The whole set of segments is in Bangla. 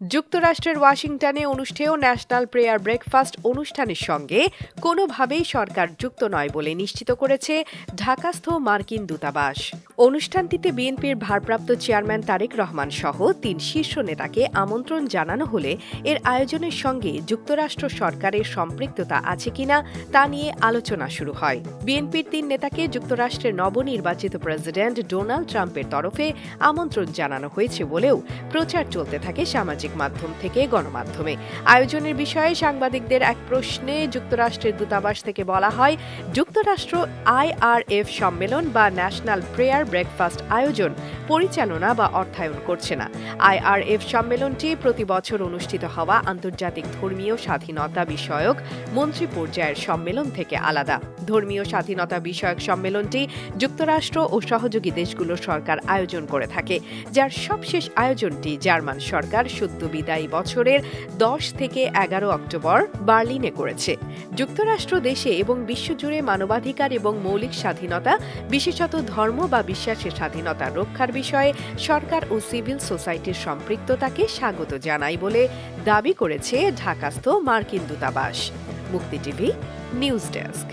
যুক্তরাষ্ট্রের ওয়াশিংটনে অনুষ্ঠেয় ন্যাশনাল প্রেয়ার ব্রেকফাস্ট অনুষ্ঠানের সঙ্গে কোনোভাবেই সরকার যুক্ত নয় বলে নিশ্চিত করেছে ঢাকাস্থ মার্কিন দূতাবাস। অনুষ্ঠানটিতে বিএনপির ভারপ্রাপ্ত চেয়ারম্যান তারেক রহমান সহ তিন শীর্ষ নেতাকে আমন্ত্রণ জানানো হলে এর আয়োজনের সঙ্গে যুক্তরাষ্ট্র সরকারের সম্পৃক্ততা আছে কিনা তা নিয়ে আলোচনা শুরু হয়। বিএনপির তিন নেতাকে যুক্তরাষ্ট্রের নবনির্বাচিত প্রেসিডেন্ট ডোনাল্ড ট্রাম্পের তরফে আমন্ত্রণ জানানো হয়েছে বলেও প্রচার চলতে থাকে সামাজিক মাধ্যম থেকে গণমাধ্যমে। আয়োজনের বিষয়ে সাংবাদিকদের এক প্রশ্নে যুক্তরাষ্ট্রের দূতাবাস থেকে বলা হয়, যুক্তরাষ্ট্র আইআরএফ সম্মেলন বা ন্যাশনাল প্রেয়ার ব্রেকফাস্ট আয়োজন পরিচালনা বা অর্থায়ন করছে না। আইআরএফ সম্মেলনটি প্রতি বছর অনুষ্ঠিত হওয়া আন্তর্জাতিক ধর্মীয় স্বাধীনতা বিষয়ক মন্ত্রী পর্যায়ের সম্মেলন থেকে আলাদা। ধর্মীয় স্বাধীনতা বিষয়ক সম্মেলনটি যুক্তরাষ্ট্র ও সহযোগী দেশগুলোর সরকার আয়োজন করে থাকে, যার সবশেষ আয়োজনটি জার্মান সরকার সদ্য বিদায়ী বছরের দশ থেকে এগারো অক্টোবর বার্লিনে করেছে। যুক্তরাষ্ট্র দেশে এবং বিশ্বজুড়ে মানবাধিকার এবং মৌলিক স্বাধীনতা, বিশেষত ধর্ম বা বিশ্বাসের স্বাধীনতা রক্ষার বিষয়ে সরকার ও সিভিল সোসাইটির সম্পৃক্ততাকে স্বাগত জানাই বলে দাবি করেছে ঢাকাস্থ মার্কিন দূতাবাস। মুক্তি টিভি, নিউজ ডেস্ক।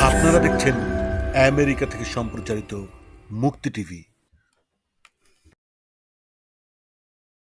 আপনারা দেখছেন আমেরিকা থেকে সম্প্রচারিত মুক্তি টিভি।